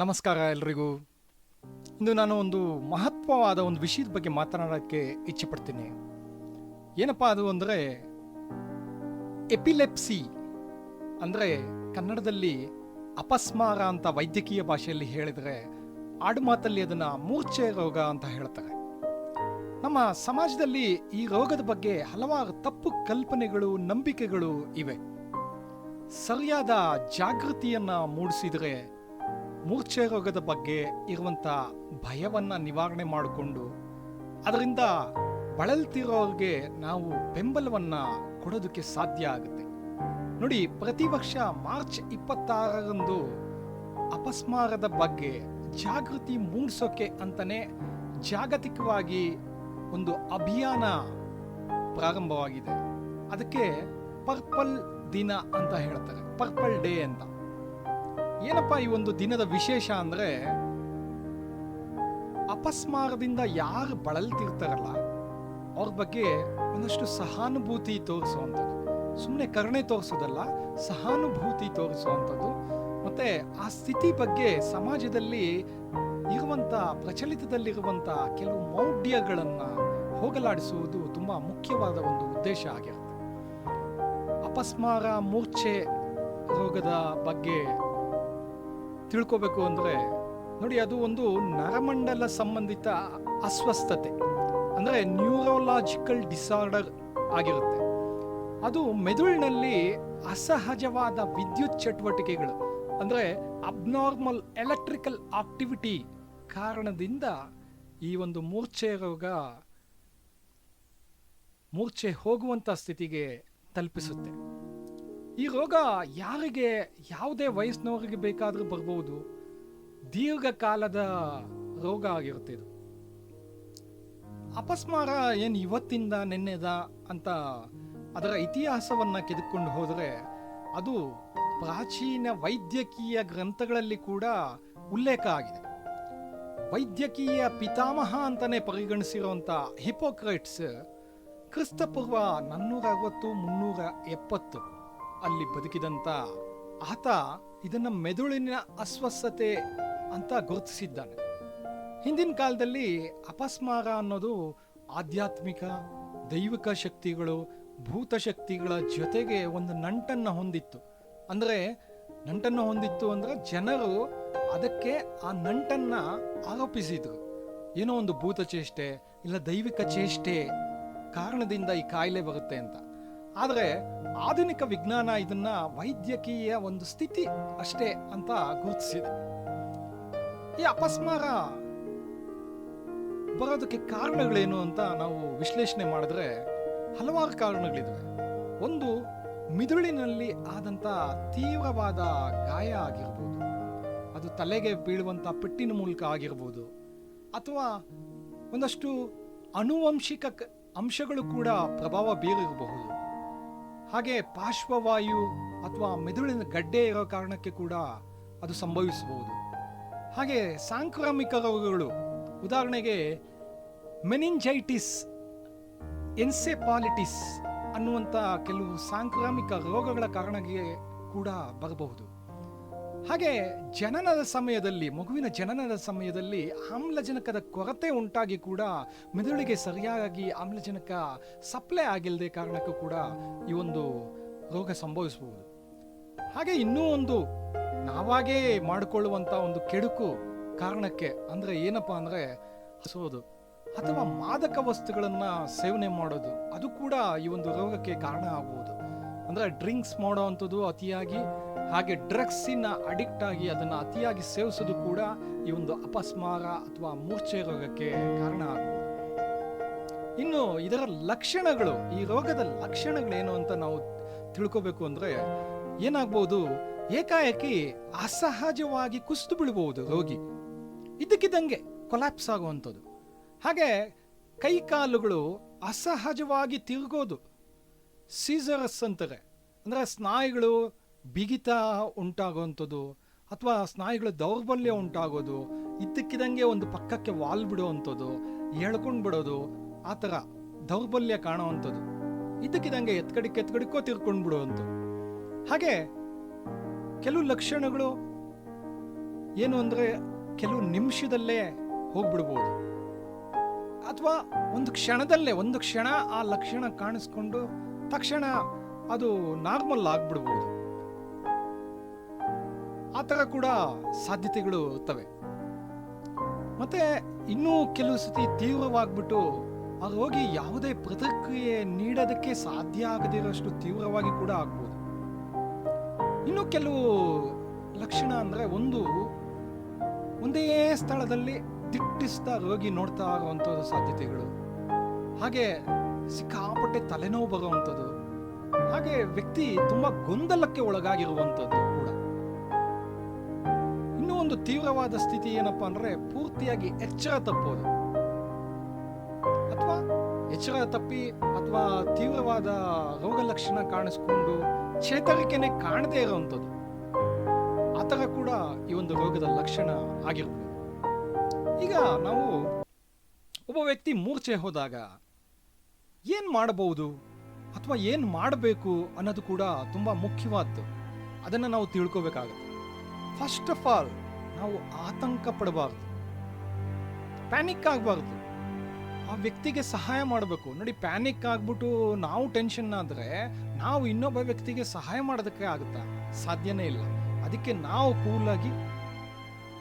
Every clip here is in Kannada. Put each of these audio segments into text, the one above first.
ನಮಸ್ಕಾರ ಎಲ್ರಿಗೂ. ಇಂದು ನಾನು ಒಂದು ಮಹತ್ವವಾದ ಒಂದು ವಿಷಯದ ಬಗ್ಗೆ ಮಾತನಾಡೋಕ್ಕೆ ಇಚ್ಛೆ ಪಡ್ತೀನಿ ಏನಪ್ಪ ಅದು ಅಂದರೆ, ಎಪಿಲೆಪ್ಸಿ ಅಂದರೆ ಕನ್ನಡದಲ್ಲಿ ಅಪಸ್ಮಾರ ಅಂತ ವೈದ್ಯಕೀಯ ಭಾಷೆಯಲ್ಲಿ ಹೇಳಿದರೆ ಆಡುಮಾತಲ್ಲಿ ಅದನ್ನು ಮೂರ್ಛೆ ರೋಗ ಅಂತ ಹೇಳ್ತಾರೆ. ನಮ್ಮ ಸಮಾಜದಲ್ಲಿ ಈ ರೋಗದ ಬಗ್ಗೆ ಹಲವಾರು ತಪ್ಪು ಕಲ್ಪನೆಗಳು, ನಂಬಿಕೆಗಳು ಇವೆ. ಸರಿಯಾದ ಜಾಗೃತಿಯನ್ನು ಮೂಡಿಸಿದರೆ ಮೂರ್ಛೆ ರೋಗದ ಬಗ್ಗೆ ಇರುವಂಥ ಭಯವನ್ನು ನಿವಾರಣೆ ಮಾಡಿಕೊಂಡು ಅದರಿಂದ ಬಳಲ್ತಿರೋರಿಗೆ ನಾವು ಬೆಂಬಲವನ್ನು ಕೊಡೋದಕ್ಕೆ ಸಾಧ್ಯ ಆಗುತ್ತೆ. ನೋಡಿ, ಪ್ರತಿ ವರ್ಷ ಮಾರ್ಚ್ ಇಪ್ಪತ್ತಾರರಂದು ಅಪಸ್ಮಾರದ ಬಗ್ಗೆ ಜಾಗೃತಿ ಮೂಡಿಸೋಕೆ ಅಂತಲೇ ಜಾಗತಿಕವಾಗಿ ಒಂದು ಅಭಿಯಾನ ಪ್ರಾರಂಭವಾಗಿದೆ. ಅದಕ್ಕೆ ಪರ್ಪಲ್ ದಿನ ಅಂತ ಹೇಳ್ತಾರೆ. ಪರ್ಪಲ್ ಡೇ ಅಂತ. ಏನಪ್ಪ ಈ ಒಂದು ದಿನದ ವಿಶೇಷ ಅಂದ್ರೆ ಅಪಸ್ಮಾರದಿಂದ ಯಾರು ಬಳಲ್ತಿರ್ತಾರಲ್ಲ, ಅವ್ರ ಬಗ್ಗೆ ಒಂದಷ್ಟು ಸಹಾನುಭೂತಿ ತೋರಿಸುವಂಥದ್ದು. ಸುಮ್ಮನೆ ಕರುಣೆ ತೋರಿಸೋದಲ್ಲ, ಸಹಾನುಭೂತಿ ತೋರಿಸುವಂಥದ್ದು. ಮತ್ತೆ ಆ ಸ್ಥಿತಿ ಬಗ್ಗೆ ಸಮಾಜದಲ್ಲಿ ಇರುವಂತ ಪ್ರಚಲಿತದಲ್ಲಿರುವಂತ ಕೆಲವು ಮೌಢ್ಯಗಳನ್ನ ಹೋಗಲಾಡಿಸುವುದು ತುಂಬಾ ಮುಖ್ಯವಾದ ಒಂದು ಉದ್ದೇಶ ಆಗಿರುತ್ತೆ. ಅಪಸ್ಮಾರ, ಮೂರ್ಛೆ ರೋಗದ ಬಗ್ಗೆ ತಿಳ್ಕೋಬೇಕು ಅಂದರೆ, ನೋಡಿ ಅದು ಒಂದು ನರಮಂಡಲ ಸಂಬಂಧಿತ ಅಸ್ವಸ್ಥತೆ, ಅಂದರೆ ನ್ಯೂರೋಲಾಜಿಕಲ್ ಡಿಸಾರ್ಡರ್ ಆಗಿರುತ್ತೆ. ಅದು ಮೆದುಳಿನಲ್ಲಿ ಅಸಹಜವಾದ ವಿದ್ಯುತ್ ಚಟುವಟಿಕೆಗಳು, ಅಂದರೆ ಅಬ್ನಾರ್ಮಲ್ ಎಲೆಕ್ಟ್ರಿಕಲ್ ಆಕ್ಟಿವಿಟಿ ಕಾರಣದಿಂದ ಈ ಒಂದು ಮೂರ್ಛೆ ರೋಗ ಮೂರ್ಛೆ ಹೋಗುವಂಥ ಸ್ಥಿತಿಗೆ ತಲುಪಿಸುತ್ತೆ. ಈ ರೋಗ ಯಾರಿಗೆ, ಯಾವುದೇ ವಯಸ್ಸಿನವರಿಗೆ ಬೇಕಾದರೂ ಬರ್ಬೋದು. ದೀರ್ಘಕಾಲದ ರೋಗ ಆಗಿರುತ್ತೆ ಇದು. ಅಪಸ್ಮಾರ ಏನು ಇವತ್ತಿಂದ ನಿನ್ನೆದ ಅಂತ ಅದರ ಇತಿಹಾಸವನ್ನು ಕೆದಕೊಂಡು ಹೋದರೆ ಅದು ಪ್ರಾಚೀನ ವೈದ್ಯಕೀಯ ಗ್ರಂಥಗಳಲ್ಲಿ ಕೂಡ ಉಲ್ಲೇಖ ಆಗಿದೆ. ವೈದ್ಯಕೀಯ ಪಿತಾಮಹ ಅಂತಲೇ ಪರಿಗಣಿಸಿರುವಂಥ ಹಿಪೋಕ್ರೈಟ್ಸ್, ಕ್ರಿಸ್ತಪೂರ್ವ ನಾನ್ನೂರ ಅರವತ್ತು ಮುನ್ನೂರ ಎಪ್ಪತ್ತು ಅಲ್ಲಿ ಬದುಕಿದಂತ ಆತ ಇದನ್ನ ಮೆದುಳಿನ ಅಸ್ವಸ್ಥತೆ ಅಂತ ಗುರುತಿಸಿದ್ದಾನೆ. ಹಿಂದಿನ ಕಾಲದಲ್ಲಿ ಅಪಸ್ಮಾರ ಅನ್ನೋದು ಆಧ್ಯಾತ್ಮಿಕ, ದೈವಿಕ ಶಕ್ತಿಗಳು, ಭೂತ ಶಕ್ತಿಗಳ ಜೊತೆಗೆ ಒಂದು ನಂಟನ್ನು ಹೊಂದಿತ್ತು. ಅಂದರೆ ನಂಟನ್ನು ಹೊಂದಿತ್ತು ಅಂದ್ರೆ ಜನರು ಅದಕ್ಕೆ ಆ ನಂಟನ್ನ ಆರೋಪಿಸಿದರು. ಏನೋ ಒಂದು ಭೂತ ಚೇಷ್ಟೆ ಇಲ್ಲ ದೈವಿಕ ಚೇಷ್ಟೆ ಕಾರಣದಿಂದ ಈ ಕಾಯಿಲೆ ಬರುತ್ತೆ ಅಂತ. ಆದರೆ ಆಧುನಿಕ ವಿಜ್ಞಾನ ಇದನ್ನ ವೈದ್ಯಕೀಯ ಒಂದು ಸ್ಥಿತಿ ಅಷ್ಟೇ ಅಂತ ಗುರುತಿಸಿದೆ. ಈ ಅಪಸ್ಮಾರ ಬರೋದಕ್ಕೆ ಕಾರಣಗಳೇನು ಅಂತ ನಾವು ವಿಶ್ಲೇಷಣೆ ಮಾಡಿದ್ರೆ ಹಲವಾರು ಕಾರಣಗಳಿವೆ ಒಂದು, ಮಿದುಳಿನಲ್ಲಿ ಆದಂಥ ತೀವ್ರವಾದ ಗಾಯ ಆಗಿರ್ಬೋದು. ಅದು ತಲೆಗೆ ಬೀಳುವಂಥ ಪೆಟ್ಟಿನ ಮೂಲಕ ಆಗಿರ್ಬೋದು. ಅಥವಾ ಒಂದಷ್ಟು ಅನುವಂಶಿಕ ಅಂಶಗಳು ಕೂಡ ಪ್ರಭಾವ ಬೀರಿರಬಹುದು. ಹಾಗೆ ಪಾರ್ಶ್ವವಾಯು ಅಥವಾ ಮೆದುಳಿನ ಗಡ್ಡೆ ಇರೋ ಕಾರಣಕ್ಕೆ ಕೂಡ ಅದು ಸಂಭವಿಸಬಹುದು. ಹಾಗೆ ಸಾಂಕ್ರಾಮಿಕ ರೋಗಗಳು, ಉದಾಹರಣೆಗೆ ಮೆನಿಂಜೈಟಿಸ್ ಎನ್ಸೆಪಾಲಿಟಿಸ್ ಅನ್ನುವಂಥ ಕೆಲವು ಸಾಂಕ್ರಾಮಿಕ ರೋಗಗಳ ಕಾರಣಕ್ಕೆ ಕೂಡ ಬರಬಹುದು. ಹಾಗೆ ಜನನದ ಸಮಯದಲ್ಲಿ, ಮಗುವಿನ ಜನನದ ಸಮಯದಲ್ಲಿ ಆಮ್ಲಜನಕದ ಕೊರತೆ ಉಂಟಾಗಿ ಕೂಡ ಮೆದುಳಿಗೆ ಸರಿಯಾಗಿ ಆಮ್ಲಜನಕ ಸಪ್ಲೈ ಆಗಿಲ್ಲದೆ ಕಾರಣಕ್ಕೂ ಕೂಡ ಈ ಒಂದು ರೋಗ ಸಂಭವಿಸಬಹುದು. ಹಾಗೆ ಇನ್ನೂ ಒಂದು ನಾವಾಗೇ ಮಾಡಿಕೊಳ್ಳುವಂಥ ಒಂದು ಕೆಡುಕು ಕಾರಣಕ್ಕೆ ಅಂದ್ರೆ ಏನಪ್ಪಾ ಅಂದ್ರೆ ಹಸೋದು ಅಥವಾ ಮಾದಕ ವಸ್ತುಗಳನ್ನು ಸೇವನೆ ಮಾಡೋದು, ಅದು ಕೂಡ ಈ ಒಂದು ರೋಗಕ್ಕೆ ಕಾರಣ ಆಗುವುದು ಅಂದ್ರೆ ಡ್ರಿಂಕ್ಸ್ ಮಾಡೋ ಅಂಥದ್ದು ಅತಿಯಾಗಿ ಹಾಗೆ ಡ್ರಗ್ಸಿನ ಅಡಿಕ್ಟ್ ಆಗಿ ಅದನ್ನ ಅತಿಯಾಗಿ ಸೇವಿಸೋದು ಕೂಡ ಈ ಒಂದು ಅಪಸ್ಮಾರ ಅಥವಾ ಮೂರ್ಛೆ ರೋಗಕ್ಕೆ ಕಾರಣ ಆಗುವುದು ಇನ್ನು ಇದರ ಲಕ್ಷಣಗಳು, ಈ ರೋಗದ ಲಕ್ಷಣಗಳೇನು ಅಂತ ನಾವು ತಿಳ್ಕೋಬೇಕು ಅಂದ್ರೆ ಏನಾಗ್ಬೋದು, ಏಕಾಏಕಿ ಅಸಹಜವಾಗಿ ಕುಸಿದು ಬೀಳ್ಬೋದು ರೋಗಿ. ಇದ್ದಕ್ಕಿದ್ದಂಗೆ ಕೊಲ್ಯಾಪ್ಸ್ ಆಗುವಂಥದ್ದು. ಹಾಗೆ ಕೈ ಕಾಲುಗಳು ಅಸಹಜವಾಗಿ ತಿರುಗೋದು. ಸೀಸರಸ್ ಅಂತಾರೆ. ಅಂದರೆ ಸ್ನಾಯುಗಳು ಬಿಗಿತ ಉಂಟಾಗುವಂಥದ್ದು ಅಥವಾ ಸ್ನಾಯುಗಳ ದೌರ್ಬಲ್ಯ ಉಂಟಾಗೋದು ಇದ್ದಕ್ಕಿದಂಗೆ ಒಂದು ಪಕ್ಕಕ್ಕೆ ವಾಲ್ ಬಿಡುವಂಥದ್ದು ಎಳ್ಕೊಂಡು ಬಿಡೋದು, ಆ ಥರ ದೌರ್ಬಲ್ಯ ಕಾಣುವಂಥದ್ದು. ಇದ್ದಕ್ಕಿದಂಗೆ ಎತ್ಕಡಿಕ್ಕೆ ಎತ್ಕಡಿಕ್ಕೋ ತಿರ್ಕೊಂಡು ಬಿಡುವಂಥದ್ದು. ಹಾಗೆ ಕೆಲವು ಲಕ್ಷಣಗಳು ಏನು ಅಂದರೆ ಕೆಲವು ನಿಮಿಷದಲ್ಲೇ ಹೋಗ್ಬಿಡ್ಬೋದು. ಅಥವಾ ಒಂದು ಕ್ಷಣದಲ್ಲೇ, ಒಂದು ಕ್ಷಣ ಆ ಲಕ್ಷಣ ಕಾಣಿಸ್ಕೊಂಡು ತಕ್ಷಣ ಅದು ನಾರ್ಮಲ್ ಆಗ್ಬಿಡ್ಬೋದು. ಆ ಥರ ಕೂಡ ಸಾಧ್ಯತೆಗಳು ಇರ್ತವೆ. ಮತ್ತು ಇನ್ನೂ ಕೆಲವು ಸತಿ ತೀವ್ರವಾಗ್ಬಿಟ್ಟು ಆ ರೋಗಿ ಯಾವುದೇ ಪ್ರತಿಕ್ರಿಯೆ ನೀಡೋದಕ್ಕೆ ಸಾಧ್ಯ ಆಗದಿರೋಷ್ಟು ತೀವ್ರವಾಗಿ ಕೂಡ ಆಗ್ಬೋದು. ಇನ್ನು ಕೆಲವು ಲಕ್ಷಣ ಅಂದರೆ ಒಂದು, ಒಂದೇ ಸ್ಥಳದಲ್ಲಿ ದಿಟ್ಟಿಸ್ತಾ ರೋಗಿ ನೋಡ್ತಾ ಆಗುವಂಥದ್ದು ಸಾಧ್ಯತೆಗಳು. ಹಾಗೆ ಸಿಕ್ಕಾಪಟ್ಟೆ ತಲೆನೋವು ಬರುವಂಥದ್ದು. ಹಾಗೆ ವ್ಯಕ್ತಿ ತುಂಬ ಗೊಂದಲಕ್ಕೆ ಒಳಗಾಗಿರುವಂಥದ್ದು. ಕೂಡ ಇನ್ನೂ ಒಂದು ತೀವ್ರವಾದ ಸ್ಥಿತಿ ಏನಪ್ಪಾ ಅಂದ್ರೆ ಪೂರ್ತಿಯಾಗಿ ಎಚ್ಚರ ತಪ್ಪೋದು. ಅಥವಾ ಎಚ್ಚರ ತಪ್ಪಿ ಅಥವಾ ತೀವ್ರವಾದ ರೋಗ ಲಕ್ಷಣ ಕಾಣಿಸ್ಕೊಂಡು ಚೇತರಿಕೆನೆ ಕಾಣದೇ ಇರುವಂಥದ್ದು. ಆತರ ಕೂಡ ಈ ಒಂದು ರೋಗದ ಲಕ್ಷಣ ಆಗಿರ್ಬೋದು ಈಗ ನಾವು ಒಬ್ಬ ವ್ಯಕ್ತಿ ಮೂರ್ಛೆ ಹೋದಾಗ ಏನ್ ಮಾಡಬಹುದು ಅಥವಾ ಏನ್ ಮಾಡಬೇಕು ಅನ್ನೋದು ಕೂಡ ತುಂಬಾ ಮುಖ್ಯವಾದ್ದು. ಅದನ್ನ ನಾವು ತಿಳ್ಕೋಬೇಕಾಗುತ್ತೆ. ಫಸ್ಟ್ ಆಫ್ ಆಲ್ ನಾವು ಆತಂಕ ಪಡಬಾರ್ದು ಪ್ಯಾನಿಕ್ ಆಗಬಾರ್ದು. ಆ ವ್ಯಕ್ತಿಗೆ ಸಹಾಯ ಮಾಡಬೇಕು. ನೋಡಿ ಪ್ಯಾನಿಕ್ ಆಗ್ಬಿಟ್ಟು ನಾವು ಟೆನ್ಷನ್ ಆದರೆ ನಾವು ಇನ್ನೊಬ್ಬ ವ್ಯಕ್ತಿಗೆ ಸಹಾಯ ಮಾಡೋದಕ್ಕೆ ಆಗುತ್ತಾ? ಸಾಧ್ಯನೇ ಇಲ್ಲ. ಅದಕ್ಕೆ ನಾವು ಕೂಲಾಗಿ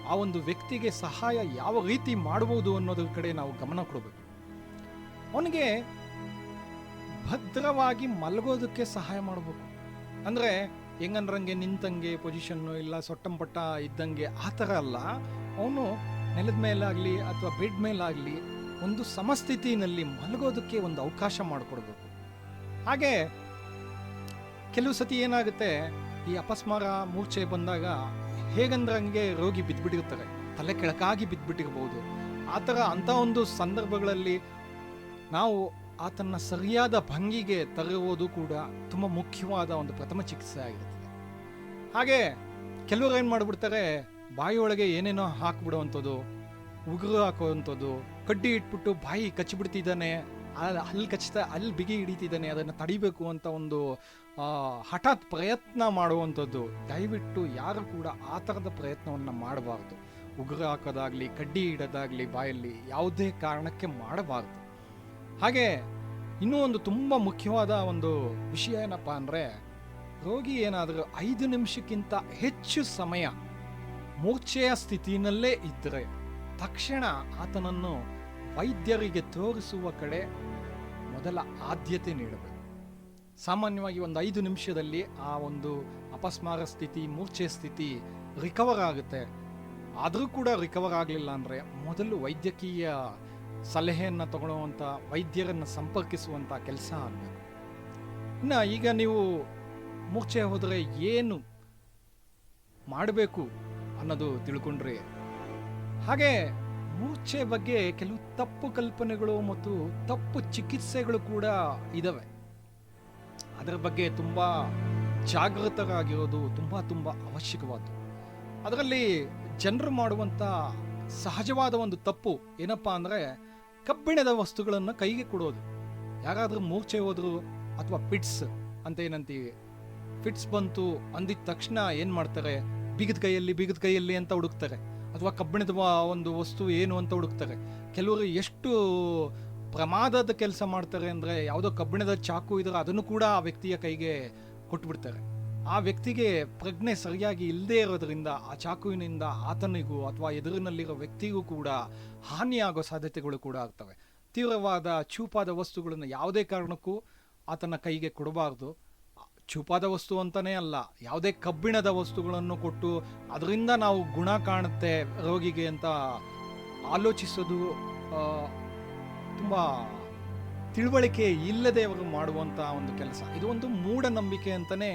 ಆ ಒಂದು ವ್ಯಕ್ತಿಗೆ ಸಹಾಯ ಯಾವ ರೀತಿ ಮಾಡಬಹುದು ಅನ್ನೋದ್ರ ಕಡೆ ನಾವು ಗಮನ ಕೊಡಬೇಕು. ಅವನಿಗೆ ಭದ್ರವಾಗಿ ಮಲಗೋದಕ್ಕೆ ಸಹಾಯ ಮಾಡಬೇಕು. ಅಂದ್ರೆ ಹೆಂಗಂದ್ರಂಗೆ ನಿಂತಂಗೆ ಪೊಸಿಷನ್ನು ಇಲ್ಲ, ಸೊಟ್ಟಂಪಟ್ಟ ಇದ್ದಂಗೆ, ಆ ಥರ ಅಲ್ಲ. ಅವನು ನೆಲದ ಮೇಲಾಗಲಿ ಅಥವಾ ಬೆಡ್ ಮೇಲಾಗಲಿ ಒಂದು ಸಮಸ್ಥಿತಿನಲ್ಲಿ ಮಲಗೋದಕ್ಕೆ ಒಂದು ಅವಕಾಶ ಮಾಡಿಕೊಡ್ಬೇಕು. ಹಾಗೆ ಕೆಲವು ಸತಿ ಏನಾಗುತ್ತೆ, ಈ ಅಪಸ್ಮಾರ ಮೂರ್ಛೆ ಬಂದಾಗ ಹೇಗಂದ್ರಂಗೆ ರೋಗಿ ಬಿದ್ದುಬಿಟ್ಟಿರ್ತಾರೆ ತಲೆ ಕೆಳಕಾಗಿ ಬಿದ್ದುಬಿಟ್ಟಿರ್ಬೋದು ಆ ಥರ ಅಂಥ ಒಂದು ಸಂದರ್ಭಗಳಲ್ಲಿ ನಾವು ಆತನ ಸರಿಯಾದ ಭಂಗಿಗೆ ತರುವುದು ಕೂಡ ತುಂಬ ಮುಖ್ಯವಾದ ಒಂದು ಪ್ರಥಮ ಚಿಕಿತ್ಸೆ ಆಗಿರುತ್ತದೆ. ಹಾಗೆ ಕೆಲವರು ಏನು ಮಾಡಿಬಿಡ್ತಾರೆ, ಬಾಯಿಯೊಳಗೆ ಏನೇನೋ ಹಾಕ್ಬಿಡುವಂಥದ್ದು, ಉಗುರು ಹಾಕುವಂಥದ್ದು, ಕಡ್ಡಿ ಇಟ್ಬಿಟ್ಟು ಬಾಯಿ ಕಚ್ಚಿಬಿಡ್ತಿದ್ದಾನೆ ಅಲ್ಲಿ ಕಚ್ತಾ ಅಲ್ಲಿ ಬಿಗಿ ಹಿಡಿತಿದ್ದಾನೆ, ಅದನ್ನು ತಡಿಬೇಕು ಅಂತ ಒಂದು ಹಠಾತ್ ಪ್ರಯತ್ನ ಮಾಡುವಂಥದ್ದು, ದಯವಿಟ್ಟು ಯಾರು ಕೂಡ ಆ ಥರದ ಪ್ರಯತ್ನವನ್ನು ಮಾಡಬಾರ್ದು. ಉಗುರು ಹಾಕೋದಾಗಲಿ, ಕಡ್ಡಿ ಇಡೋದಾಗಲಿ ಬಾಯಲ್ಲಿ ಯಾವುದೇ ಕಾರಣಕ್ಕೆ ಮಾಡಬಾರ್ದು. ಹಾಗೆ ಇನ್ನೂ ಒಂದು ತುಂಬ ಮುಖ್ಯವಾದ ಒಂದು ವಿಷಯ ಏನಪ್ಪ ಅಂದರೆ, ರೋಗಿ ಏನಾದರೂ ಐದು ನಿಮಿಷಕ್ಕಿಂತ ಹೆಚ್ಚು ಸಮಯ ಮೂರ್ಛೆಯ ಸ್ಥಿತಿನಲ್ಲೇ ಇದ್ದರೆ ತಕ್ಷಣ ಆತನನ್ನು ವೈದ್ಯರಿಗೆ ತೋರಿಸುವ ಕಡೆ ಮೊದಲ ಆದ್ಯತೆ ನೀಡಬೇಕು. ಸಾಮಾನ್ಯವಾಗಿ ಒಂದು ಐದು ನಿಮಿಷದಲ್ಲಿ ಆ ಒಂದು ಅಪಸ್ಮಾರ ಸ್ಥಿತಿ, ಮೂರ್ಛೆ ಸ್ಥಿತಿ ರಿಕವರ್ ಆಗುತ್ತೆ. ಆದರೂ ಕೂಡ ರಿಕವರ್ ಆಗಲಿಲ್ಲ ಅಂದರೆ ಮೊದಲು ವೈದ್ಯಕೀಯ ಸಲಹೆಯನ್ನು ತಗೊಳ್ಳುವಂಥ ವೈದ್ಯರನ್ನು ಸಂಪರ್ಕಿಸುವಂಥ ಕೆಲಸ ಆಗಬೇಕು. ಇನ್ನು ಈಗ ನೀವು ಮೂರ್ಛೆ ಹೋದರೆ ಏನು ಮಾಡಬೇಕು ಅನ್ನೋದು ತಿಳ್ಕೊಂಡ್ರಿ, ಹಾಗೆ ಮೂರ್ಛೆ ಬಗ್ಗೆ ಕೆಲವು ತಪ್ಪು ಕಲ್ಪನೆಗಳು ಮತ್ತು ತಪ್ಪು ಚಿಕಿತ್ಸೆಗಳು ಕೂಡ ಇದ್ದಾವೆ ಅದರ ಬಗ್ಗೆ ತುಂಬ ಜಾಗೃತರಾಗಿರೋದು ತುಂಬ ತುಂಬ ಅವಶ್ಯಕವಾದ ಅದರಲ್ಲಿ ಜನರು ಮಾಡುವಂಥ ಸಹಜವಾದ ಒಂದು ತಪ್ಪು ಏನಪ್ಪಾ ಅಂದರೆ ಕಬ್ಬಿಣದ ವಸ್ತುಗಳನ್ನು ಕೈಗೆ ಕೊಡೋದು. ಯಾರಾದರೂ ಮೂರ್ಛೆ ಹೋದರು ಅಥವಾ ಪಿಟ್ಸ್ ಅಂತ ಏನಂತೀವಿ. ಫಿಟ್ಸ್ ಬಂತು ಅಂದಿದ ತಕ್ಷಣ ಏನು ಮಾಡ್ತಾರೆ? ಬಿಗಿದ ಕೈಯಲ್ಲಿ ಬಿಗಿದ ಕೈಯಲ್ಲಿ ಅಂತ ಹುಡುಕ್ತಾರೆ. ಅಥವಾ ಕಬ್ಬಿಣದ ಒಂದು ವಸ್ತು ಏನು ಅಂತ ಹುಡುಕ್ತಾರೆ. ಕೆಲವರು ಎಷ್ಟು ಪ್ರಮಾದದ ಕೆಲಸ ಮಾಡ್ತಾರೆ ಅಂದರೆ ಯಾವುದೋ ಕಬ್ಬಿಣದ ಚಾಕು ಇದ್ರೆ ಅದನ್ನು ಕೂಡ ಆ ವ್ಯಕ್ತಿಯ ಕೈಗೆ ಕೊಟ್ಬಿಡ್ತಾರೆ. ಆ ವ್ಯಕ್ತಿಗೆ ಪ್ರಜ್ಞೆ ಸರಿಯಾಗಿ ಇಲ್ಲದೆ ಇರೋದ್ರಿಂದ, ಆ ಚಾಕುವಿನಿಂದ ಆತನಿಗೂ ಅಥವಾ ಎದುರಿನಲ್ಲಿರೋ ವ್ಯಕ್ತಿಗೂ ಕೂಡ ಹಾನಿಯಾಗೋ ಸಾಧ್ಯತೆಗಳು ಕೂಡ ಆಗ್ತವೆ. ತೀವ್ರವಾದ ಚೂಪಾದ ವಸ್ತುಗಳನ್ನು ಯಾವುದೇ ಕಾರಣಕ್ಕೂ ಆತನ ಕೈಗೆ ಕೊಡಬಾರ್ದು. ಚೂಪಾದ ವಸ್ತು ಅಂತಲೇ ಅಲ್ಲ, ಯಾವುದೇ ಕಬ್ಬಿಣದ ವಸ್ತುಗಳನ್ನು ಕೊಟ್ಟು ಅದರಿಂದ ನಾವು ಗುಣ ಕಾಣುತ್ತೆ ರೋಗಿಗೆ ಅಂತ ಆಲೋಚಿಸೋದು ತುಂಬ ತಿಳುವಳಿಕೆ ಇಲ್ಲದೆ ಅವರು ಮಾಡುವಂಥ ಒಂದು ಕೆಲಸ. ಇದು ಒಂದು ಮೂಢನಂಬಿಕೆ ಅಂತಲೇ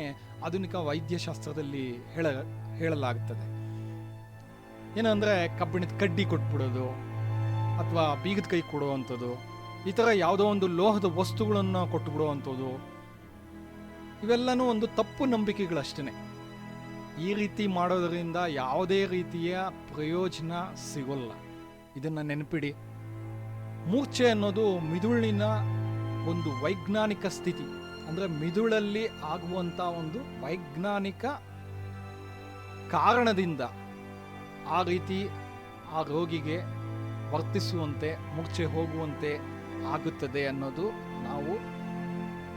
ಆಧುನಿಕ ವೈದ್ಯಶಾಸ್ತ್ರದಲ್ಲಿ ಹೇಳ ಹೇಳಲಾಗುತ್ತದೆ ಏನಂದರೆ ಕಬ್ಬಿಣದ ಕಡ್ಡಿ ಕೊಟ್ಬಿಡೋದು, ಅಥವಾ ಬೀಗದ ಕೈ ಕೊಡುವಂಥದ್ದು, ಈ ಥರ ಯಾವುದೋ ಒಂದು ಲೋಹದ ವಸ್ತುಗಳನ್ನು ಕೊಟ್ಟು ಬಿಡುವಂಥದ್ದು ಇವೆಲ್ಲನೂ ಒಂದು ತಪ್ಪು ನಂಬಿಕೆಗಳಷ್ಟೇ ಈ ರೀತಿ ಮಾಡೋದರಿಂದ ಯಾವುದೇ ರೀತಿಯ ಪ್ರಯೋಜನ ಸಿಗೋಲ್ಲ. ಇದನ್ನು ನೆನಪಿಡಿ. ಮೂರ್ಛೆ ಅನ್ನೋದು ಮಿದುಳಿನ ಒಂದು ವೈಜ್ಞಾನಿಕ ಸ್ಥಿತಿ. ಅಂದರೆ ಮಿದುಳಲ್ಲಿ ಆಗುವಂಥ ಒಂದು ವೈಜ್ಞಾನಿಕ ಕಾರಣದಿಂದ ಆ ರೀತಿ ಆ ರೋಗಿಗೆ ವರ್ತಿಸುವಂತೆ, ಮೂರ್ಛೆ ಹೋಗುವಂತೆ ಆಗುತ್ತದೆ ಅನ್ನೋದು ನಾವು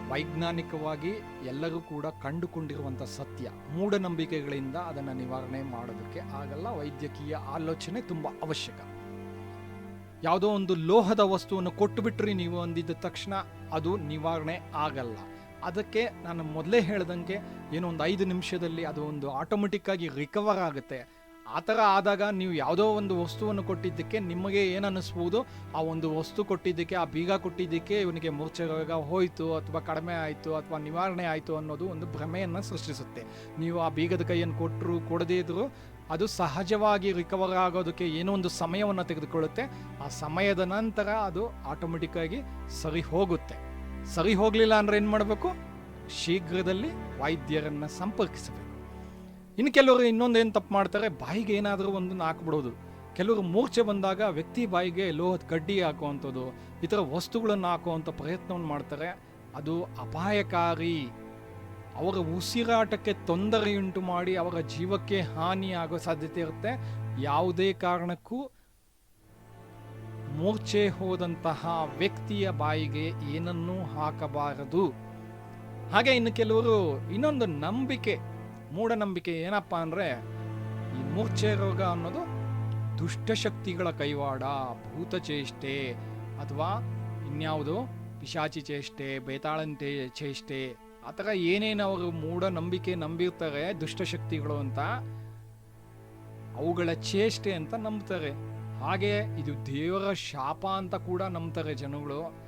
ವೈಜ್ಞಾನಿಕವಾಗಿ ಎಲ್ಲರೂ ಕೂಡ ಕಂಡುಕೊಂಡಿರುವಂಥ ಸತ್ಯ. ಮೂಢನಂಬಿಕೆಗಳಿಂದ ಅದನ್ನು ನಿವಾರಣೆ ಮಾಡೋದಕ್ಕೆ ಆಗಲ್ಲ. ವೈದ್ಯಕೀಯ ಆಲೋಚನೆ ತುಂಬ ಅವಶ್ಯಕ. ಯಾವುದೋ ಒಂದು ಲೋಹದ ವಸ್ತುವನ್ನು ಕೊಟ್ಟು ಬಿಟ್ರಿ ನೀವು ಅಂದಿದ್ದ ತಕ್ಷಣ ಅದು ನಿವಾರಣೆ ಆಗಲ್ಲ. ಅದಕ್ಕೆ ನಾನು ಮೊದಲೇ ಹೇಳ್ದಂಗೆ ಏನೋ ಒಂದು ಐದು ನಿಮಿಷದಲ್ಲಿ ಅದು ಒಂದು ಆಟೋಮೆಟಿಕ್ ಆಗಿ ರಿಕವರ್ ಆಗುತ್ತೆ. ಆ ಥರ ಆದಾಗ ನೀವು ಯಾವುದೋ ಒಂದು ವಸ್ತುವನ್ನು ಕೊಟ್ಟಿದ್ದಕ್ಕೆ ನಿಮಗೆ ಏನು ಆ ಒಂದು ವಸ್ತು ಕೊಟ್ಟಿದ್ದಕ್ಕೆ, ಆ ಬೀಗ ಕೊಟ್ಟಿದ್ದಕ್ಕೆ ಇವನಿಗೆ ಮೂರ್ಛೆ ರೋಗ ಹೋಯಿತು ಅಥವಾ ಕಡಿಮೆ ಆಯಿತು ಅಥವಾ ನಿವಾರಣೆ ಆಯಿತು ಅನ್ನೋದು ಒಂದು ಭ್ರಮೆಯನ್ನು ಸೃಷ್ಟಿಸುತ್ತೆ. ನೀವು ಆ ಬೀಗದ ಕೈಯನ್ನು ಕೊಟ್ಟರು ಕೊಡದೇ ಇದ್ರೂ ಅದು ಸಹಜವಾಗಿ ರಿಕವರ್ ಆಗೋದಕ್ಕೆ ಏನೋ ಒಂದು ಸಮಯವನ್ನು ತೆಗೆದುಕೊಳ್ಳುತ್ತೆ. ಆ ಸಮಯದ ನಂತರ ಅದು ಆಟೋಮೆಟಿಕ್ಕಾಗಿ ಸರಿ ಹೋಗುತ್ತೆ. ಸರಿ ಹೋಗಲಿಲ್ಲ ಅಂದ್ರೆ ಏನು ಮಾಡಬೇಕು? ಶೀಘ್ರದಲ್ಲಿ ವೈದ್ಯರನ್ನು ಸಂಪರ್ಕಿಸಬೇಕು. ಇನ್ನು ಕೆಲವರು ಇನ್ನೊಂದು ಏನು ತಪ್ಪು ಮಾಡ್ತಾರೆ? ಬಾಯಿಗೆ ಏನಾದರೂ ಒಂದನ್ನು ಹಾಕ್ಬಿಡೋದು ಕೆಲವರು ಮೂರ್ಛೆ ಬಂದಾಗ ವ್ಯಕ್ತಿ ಬಾಯಿಗೆ ಲೋಹದ ಕಡ್ಡಿ ಹಾಕುವಂಥದ್ದು ಈ ಥರ ವಸ್ತುಗಳನ್ನು ಹಾಕುವಂಥ ಪ್ರಯತ್ನವನ್ನು ಮಾಡ್ತಾರೆ. ಅದು ಅಪಾಯಕಾರಿ. ಅವರ ಉಸಿರಾಟಕ್ಕೆ ತೊಂದರೆಯುಂಟು ಮಾಡಿ ಅವರ ಜೀವಕ್ಕೆ ಹಾನಿಯಾಗೋ ಸಾಧ್ಯತೆ ಇರುತ್ತೆ. ಯಾವುದೇ ಕಾರಣಕ್ಕೂ ಮೂರ್ಛೆ ಹೋದಂತಹ ವ್ಯಕ್ತಿಯ ಬಾಯಿಗೆ ಏನನ್ನೂ ಹಾಕಬಾರದು. ಹಾಗೆ ಇನ್ನು ಕೆಲವರು ಇನ್ನೊಂದು ನಂಬಿಕೆ, ಮೂಢನಂಬಿಕೆ ಏನಪ್ಪಾ ಅಂದ್ರೆ, ಈ ಮೂರ್ಛೆ ರೋಗ ಅನ್ನೋದು ದುಷ್ಟಶಕ್ತಿಗಳ ಕೈವಾಡ, ಭೂತ ಚೇಷ್ಟೆ ಅಥವಾ ಇನ್ಯಾವುದು ಪಿಶಾಚಿ ಚೇಷ್ಟೆ ಬೇತಾಳಂತೆ ಚೇಷ್ಟೆ ಆ ಥರ ಏನೇನು ಅವರು ಮೂಢನಂಬಿಕೆ ನಂಬಿರ್ತಾರೆ ದುಷ್ಟಶಕ್ತಿಗಳು ಅಂತ, ಅವುಗಳ ಚೇಷ್ಟೆ ಅಂತ ನಂಬ್ತಾರೆ. ಹಾಗೆ ಇದು ದೇವರ ಶಾಪ ಅಂತ ಕೂಡ ನಂಬ್ತಾರೆ ಜನಗಳು.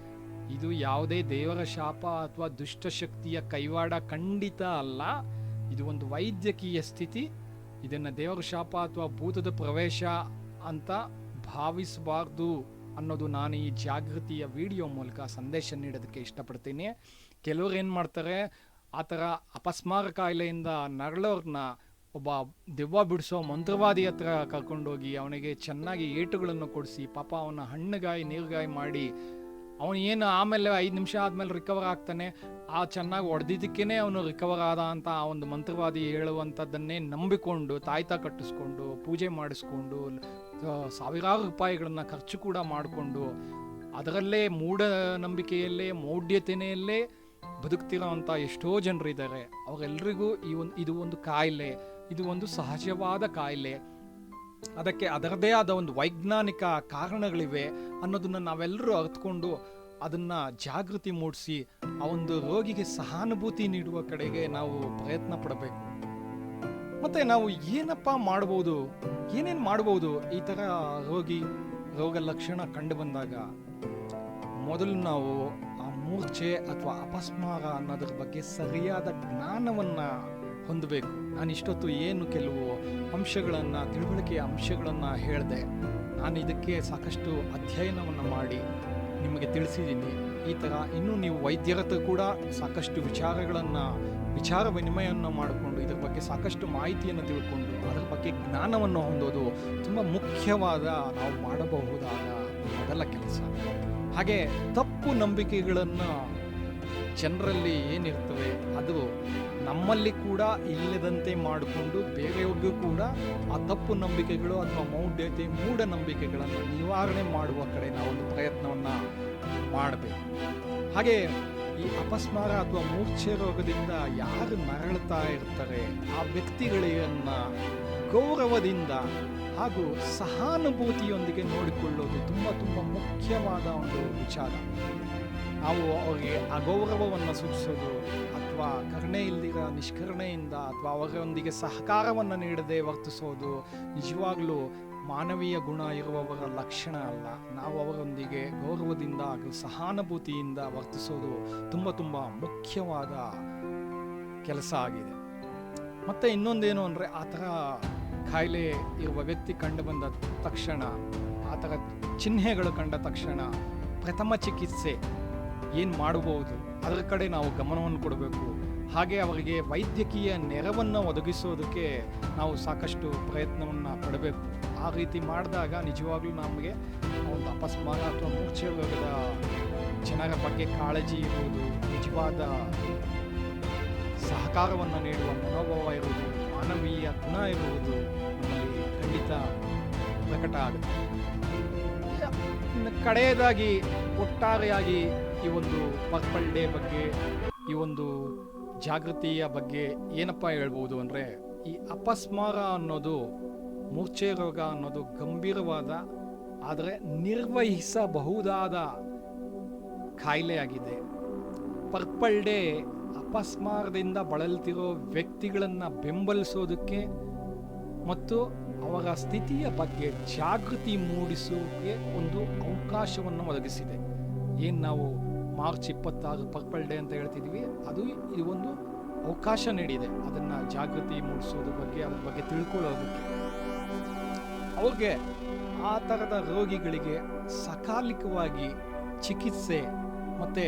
ಇದು ಯಾವುದೇ ದೇವರ ಶಾಪ ಅಥವಾ ದುಷ್ಟಶಕ್ತಿಯ ಕೈವಾಡ ಖಂಡಿತ ಅಲ್ಲ. ಇದು ಒಂದು ವೈದ್ಯಕೀಯ ಸ್ಥಿತಿ. ಇದನ್ನು ದೇವರ ಶಾಪ ಅಥವಾ ಭೂತದ ಪ್ರವೇಶ ಅಂತ ಭಾವಿಸಬಾರ್ದು. ಅನ್ನೋದು ನಾನು ಈ ಜಾಗೃತಿಯ ವಿಡಿಯೋ ಮೂಲಕ ಸಂದೇಶ ನೀಡೋದಕ್ಕೆ ಇಷ್ಟಪಡ್ತೀನಿ. ಕೆಲವ್ರು ಏನು ಮಾಡ್ತಾರೆ, ಆ ಥರ ಅಪಸ್ಮಾರ ಕಾಯಿಲೆಯಿಂದ ನರಳೋರ್ನ ಒಬ್ಬ ದೆವ್ವ ಬಿಡಿಸೋ ಮಂತ್ರವಾದಿ ಹತ್ರ ಕರ್ಕೊಂಡೋಗಿ ಅವನಿಗೆ ಚೆನ್ನಾಗಿ ಏಟುಗಳನ್ನು ಕೊಡಿಸಿ, ಪಾಪ ಅವನ ಹಣ್ಣುಗಾಯಿ, ನೀರುಗಾಯಿ ಮಾಡಿ, ಅವನು ಏನು ಆಮೇಲೆ ಐದು ನಿಮಿಷ ಆದಮೇಲೆ ರಿಕವರ್ ಆಗ್ತಾನೆ. ಆ ಚೆನ್ನಾಗಿ ಹೊಡೆದಿದ್ದಕ್ಕೇ ಅವನು ರಿಕವರ್ ಆದ ಅಂತ ಆ ಒಂದು ಮಂತ್ರವಾದಿ ಹೇಳುವಂಥದ್ದನ್ನೇ ನಂಬಿಕೊಂಡು, ತಾಯ್ತ ಕಟ್ಟಿಸ್ಕೊಂಡು, ಪೂಜೆ ಮಾಡಿಸ್ಕೊಂಡು ಸಾವಿರಾರು ರೂಪಾಯಿಗಳನ್ನು ಖರ್ಚು ಕೂಡ ಮಾಡಿಕೊಂಡು ಅದರಲ್ಲೇ ಮೂಢನಂಬಿಕೆಯಲ್ಲೇ ಮೌಢ್ಯತೆಯಲ್ಲೇ ಬದುಕ್ತಿರೋವಂಥ ಎಷ್ಟೋ ಜನರಿದ್ದಾರೆ ಅವರೆಲ್ಲರಿಗೂ ಈ ಒಂದು, ಇದು ಒಂದು ಕಾಯಿಲೆ, ಇದು ಒಂದು ಸಹಜವಾದ ಕಾಯಿಲೆ. ಅದಕ್ಕೆ ಅದರದೇ ಆದ ಒಂದು ವೈಜ್ಞಾನಿಕ ಕಾರಣಗಳಿವೆ ಅನ್ನೋದನ್ನು ನಾವೆಲ್ಲರೂ ಅರ್ಥಕೊಂಡು ಅದನ್ನು ಜಾಗೃತಿ ಮೂಡಿಸಿ ಆ ಒಂದು ರೋಗಿಗೆ ಸಹಾನುಭೂತಿ ನೀಡುವ ಕಡೆಗೆ ನಾವು ಪ್ರಯತ್ನ ಪಡಬೇಕು. ಮತ್ತೆ ನಾವು ಏನಪ್ಪ ಮಾಡ್ಬೋದು, ಏನೇನು ಮಾಡ್ಬೋದು, ಈ ಥರ ರೋಗಿ ರೋಗ ಲಕ್ಷಣ ಕಂಡು ಬಂದಾಗ ಮೊದಲು ನಾವು ಆ ಮೂರ್ಛೆ ಅಥವಾ ಅಪಸ್ಮಾರ ಅನ್ನೋದ್ರ ಬಗ್ಗೆ ಸರಿಯಾದ ಜ್ಞಾನವನ್ನ ಹೊಂದಬೇಕು. ನಾನು ಇಷ್ಟೊತ್ತು ಏನು ಕೆಲವು ಅಂಶಗಳನ್ನು, ತಿಳುವಳಿಕೆಯ ಅಂಶಗಳನ್ನು ಹೇಳಿದೆ. ನಾನು ಇದಕ್ಕೆ ಸಾಕಷ್ಟು ಅಧ್ಯಯನವನ್ನು ಮಾಡಿ ನಿಮಗೆ ತಿಳಿಸಿದ್ದೀನಿ. ಈ ಥರ ಇನ್ನೂ ನೀವು ವೈದ್ಯರತ್ರ ಕೂಡ ಸಾಕಷ್ಟು ವಿಚಾರಗಳನ್ನು ವಿಚಾರ ವಿನಿಮಯವನ್ನು ಮಾಡಿಕೊಂಡು ಇದರ ಬಗ್ಗೆ ಸಾಕಷ್ಟು ಮಾಹಿತಿಯನ್ನು ತಿಳ್ಕೊಂಡು ಅದರ ಬಗ್ಗೆ ಜ್ಞಾನವನ್ನು ಹೊಂದೋದು ತುಂಬ ಮುಖ್ಯವಾದ ನಾವು ಮಾಡಬಹುದಾದ ಮೊದಲ ಕೆಲಸ. ಹಾಗೆ ತಪ್ಪು ನಂಬಿಕೆಗಳನ್ನು ಜನರಲ್ಲಿ ಏನಿರ್ತವೆ ಅದು ನಮ್ಮಲ್ಲಿ ಕೂಡ ಇಲ್ಲದಂತೆ ಮಾಡಿಕೊಂಡು ಬೇರೆಯವ್ರಿಗೂ ಕೂಡ ಆ ತಪ್ಪು ನಂಬಿಕೆಗಳು ಅಥವಾ ಮೌಢ್ಯತೆ ಮೂಢನಂಬಿಕೆಗಳನ್ನು ನಿವಾರಣೆ ಮಾಡುವ ಕಡೆ ನಾವೊಂದು ಪ್ರಯತ್ನವನ್ನು ಮಾಡಬೇಕು. ಹಾಗೆ ಈ ಅಪಸ್ಮಾರ ಅಥವಾ ಮೂರ್ಛೆ ರೋಗದಿಂದ ಯಾರು ಮರಳುತ್ತಾ ಇರ್ತಾರೆ? ಆ ವ್ಯಕ್ತಿಗಳನ್ನ ಗೌರವದಿಂದ ಹಾಗೂ ಸಹಾನುಭೂತಿಯೊಂದಿಗೆ ನೋಡಿಕೊಳ್ಳೋದು ತುಂಬ ತುಂಬ ಮುಖ್ಯವಾದ ಒಂದು ವಿಚಾರ. ನಾವು ಅವರಿಗೆ ಅಗೌರವವನ್ನು ಸೂಚಿಸೋದು ಅಥವಾ ಕರುಣೆ ಇಲ್ದಿರ ನಿಷ್ಕರುಣೆಯಿಂದ ಅಥವಾ ಅವರೊಂದಿಗೆ ಸಹಕಾರವನ್ನು ನೀಡದೆ ವರ್ತಿಸೋದು ನಿಜವಾಗ್ಲೂ ಮಾನವೀಯ ಗುಣ ಇರುವವರ ಲಕ್ಷಣ ಅಲ್ಲ. ನಾವು ಅವರೊಂದಿಗೆ ಗೌರವದಿಂದ ಹಾಗೂ ಸಹಾನುಭೂತಿಯಿಂದ ವರ್ತಿಸೋದು ತುಂಬ ತುಂಬ ಮುಖ್ಯವಾದ ಕೆಲಸ ಆಗಿದೆ. ಮತ್ತು ಇನ್ನೊಂದೇನು ಅಂದರೆ ಆ ಥರ ಕಾಯಿಲೆ ಇರುವ ವ್ಯಕ್ತಿ ಕಂಡು ಬಂದ ತಕ್ಷಣ, ಆ ಥರ ಚಿಹ್ನೆಗಳು ಕಂಡ ತಕ್ಷಣ ಪ್ರಥಮ ಚಿಕಿತ್ಸೆ ಏನು ಮಾಡಬಹುದು? ಅದರ ಕಡೆ ನಾವು ಗಮನವನ್ನು ಕೊಡಬೇಕು. ಹಾಗೆ ಅವರಿಗೆ ವೈದ್ಯಕೀಯ ನೆರವನ್ನು ಒದಗಿಸೋದಕ್ಕೆ ನಾವು ಸಾಕಷ್ಟು ಪ್ರಯತ್ನವನ್ನು ಪಡಬೇಕು. ಆ ರೀತಿ ಮಾಡಿದಾಗ ನಿಜವಾಗ್ಲೂ ನಮಗೆ ಒಂದು ಅಪಸ್ಮಾರ ಅಥವಾ ಮೂರ್ಛೆ ಹೋಗದ ಜನರ ಬಗ್ಗೆ ಕಾಳಜಿ ಇರುವುದು, ನಿಜವಾದ ಸಹಕಾರವನ್ನು ನೀಡುವ ಮನೋಭಾವ ಇರುವುದು, ಮಾನವೀಯ ಗುಣ ಇರುವುದು ನಮ್ಮಲ್ಲಿ ಖಂಡಿತ ಪ್ರಕಟ ಆಗುತ್ತೆ. ಕಡೆಯದಾಗಿ ಒಟ್ಟಾರೆಯಾಗಿ ಈ ಒಂದು ಪರ್ಪಲ್ ಡೇ ಬಗ್ಗೆ, ಈ ಒಂದು ಜಾಗೃತಿಯ ಬಗ್ಗೆ ಏನಪ್ಪ ಹೇಳ್ಬೋದು ಅಂದರೆ ಈ ಅಪಸ್ಮಾರ ಅನ್ನೋದು ಮೂರ್ಛೆ ರೋಗ ಅನ್ನೋದು ಗಂಭೀರವಾದ, ಆದರೆ ನಿರ್ವಹಿಸಬಹುದಾದ ಕಾಯಿಲೆಯಾಗಿದೆ ಪರ್ಪಲ್ ಡೇ ಅಪಸ್ಮಾರದಿಂದ ಬಳಲ್ತಿರೋ ವ್ಯಕ್ತಿಗಳನ್ನು ಬೆಂಬಲಿಸೋದಕ್ಕೆ ಮತ್ತು ಅವರ ಸ್ಥಿತಿಯ ಬಗ್ಗೆ ಜಾಗೃತಿ ಮೂಡಿಸೋಕೆ ಒಂದು ಅವಕಾಶವನ್ನು ಒದಗಿಸಿದೆ. ಏನು ನಾವು ಮಾರ್ಚ್ ಇಪ್ಪತ್ತಾರು ಪರ್ಪಲ್ ಡೇ ಅಂತ ಹೇಳ್ತಿದ್ವಿ, ಅದು ಇದು ಒಂದು ಅವಕಾಶ ನೀಡಿದೆ. ಅದನ್ನು ಜಾಗೃತಿ ಮೂಡಿಸೋದ್ರ ಬಗ್ಗೆ, ಅದ್ರ ಬಗ್ಗೆ ತಿಳ್ಕೊಳ್ಳೋದಕ್ಕೆ. ಅವ್ರಿಗೆ ಆ ಥರದ ರೋಗಿಗಳಿಗೆ ಸಕಾಲಿಕವಾಗಿ ಚಿಕಿತ್ಸೆ ಮತ್ತು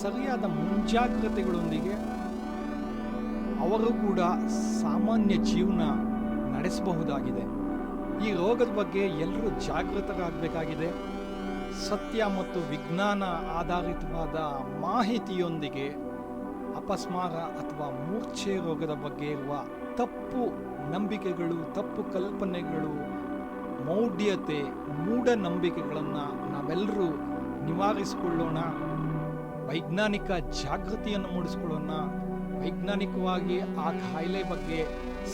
ಸರಿಯಾದ ಮುಂಜಾಗ್ರತೆಗಳೊಂದಿಗೆ ಅವರು ಕೂಡ ಸಾಮಾನ್ಯ ಜೀವನ ನಡೆಸಬಹುದಾಗಿದೆ. ಈ ರೋಗದ ಬಗ್ಗೆ ಎಲ್ಲರೂ ಜಾಗೃತರಾಗಬೇಕಾಗಿದೆ. ಸತ್ಯ ಮತ್ತು ವಿಜ್ಞಾನ ಆಧಾರಿತವಾದ ಮಾಹಿತಿಯೊಂದಿಗೆ ಅಪಸ್ಮಾರ ಅಥವಾ ಮೂರ್ಛೆ ರೋಗದ ಬಗ್ಗೆ ಇರುವ ತಪ್ಪು ನಂಬಿಕೆಗಳು, ತಪ್ಪು ಕಲ್ಪನೆಗಳು ಮೌಢ್ಯತೆ, ಮೂಢನಂಬಿಕೆಗಳನ್ನು ನಾವೆಲ್ಲರೂ ನಿವಾರಿಸಿಕೊಳ್ಳೋಣ. ವೈಜ್ಞಾನಿಕ ಜಾಗೃತಿಯನ್ನು ಮೂಡಿಸ್ಕೊಳ್ಳೋಣ. ವೈಜ್ಞಾನಿಕವಾಗಿ ಆ ಕಾಯಿಲೆ ಬಗ್ಗೆ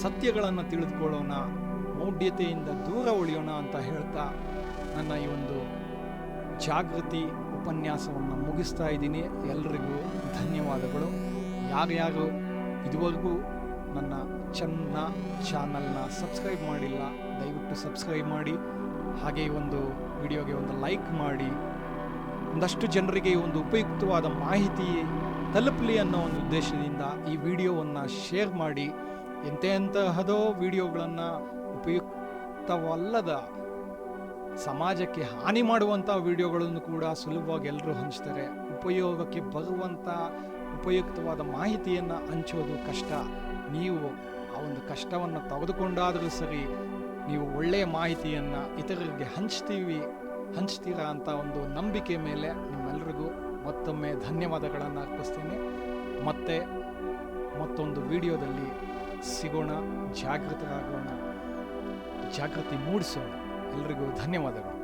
ಸತ್ಯಗಳನ್ನು ತಿಳಿದುಕೊಳ್ಳೋಣ. ಮೌಢ್ಯತೆಯಿಂದ ದೂರ ಉಳಿಯೋಣ ಅಂತ ಹೇಳ್ತಾ ನನ್ನ ಈ ಒಂದು ಜಾಗೃತಿ ಉಪನ್ಯಾಸವನ್ನು ಮುಗಿಸ್ತಾ ಇದ್ದೀನಿ. ಎಲ್ರಿಗೂ ಧನ್ಯವಾದಗಳು. ಯಾರ್ಯಾರು ಇದುವರೆಗೂ ನನ್ನ ಚೆನ್ನ ಚಾನಲ್ನ ಸಬ್ಸ್ಕ್ರೈಬ್ ಮಾಡಿಲ್ಲ ದಯವಿಟ್ಟು ಸಬ್ಸ್ಕ್ರೈಬ್ ಮಾಡಿ, ಹಾಗೆ ಈ ಒಂದು ವಿಡಿಯೋಗೆ ಒಂದು ಲೈಕ್ ಮಾಡಿ. ಒಂದಷ್ಟು ಜನರಿಗೆ ಒಂದು ಉಪಯುಕ್ತವಾದ ಮಾಹಿತಿ ತಲುಪಲಿ ಅನ್ನೋ ಒಂದು ಉದ್ದೇಶದಿಂದ ಈ ವಿಡಿಯೋವನ್ನು ಶೇರ್ ಮಾಡಿ. ಎಂತೆಂತಹದೋ ವಿಡಿಯೋಗಳನ್ನು ಉಪಯುಕ್ತವಲ್ಲದ ಸಮಾಜಕ್ಕೆ ಹಾನಿ ಮಾಡುವಂಥ ವಿಡಿಯೋಗಳನ್ನು ಕೂಡ ಸುಲಭವಾಗಿ ಎಲ್ಲರೂ ಹಂಚ್ತಾರೆ. ಉಪಯೋಗಕ್ಕೆ ಬರುವಂಥ ಉಪಯುಕ್ತವಾದ ಮಾಹಿತಿಯನ್ನು ಹಂಚೋದು ಕಷ್ಟ. ನೀವು ಆ ಒಂದು ಕಷ್ಟವನ್ನು ತೆಗೆದುಕೊಂಡಾದರೂ ಸರಿ ನೀವು ಒಳ್ಳೆಯ ಮಾಹಿತಿಯನ್ನು ಇತರರಿಗೆ ಹಂಚ್ತೀವಿ, ಹಂಚ್ತೀರಾ ಅಂತ ಒಂದು ನಂಬಿಕೆ ಮೇಲೆ ನಿಮ್ಮೆಲ್ಲರಿಗೂ ಮತ್ತೊಮ್ಮೆ ಧನ್ಯವಾದಗಳನ್ನು ಅರ್ಪಿಸ್ತೀನಿ. ಮತ್ತೆ ಮತ್ತೊಂದು ವಿಡಿಯೋದಲ್ಲಿ ಸಿಗೋಣ, ಜಾಗೃತರಾಗೋಣ, ಜಾಗೃತಿ ಮೂಡಿಸೋಣ. ಎಲ್ರಿಗೂ ಧನ್ಯವಾದಗಳು.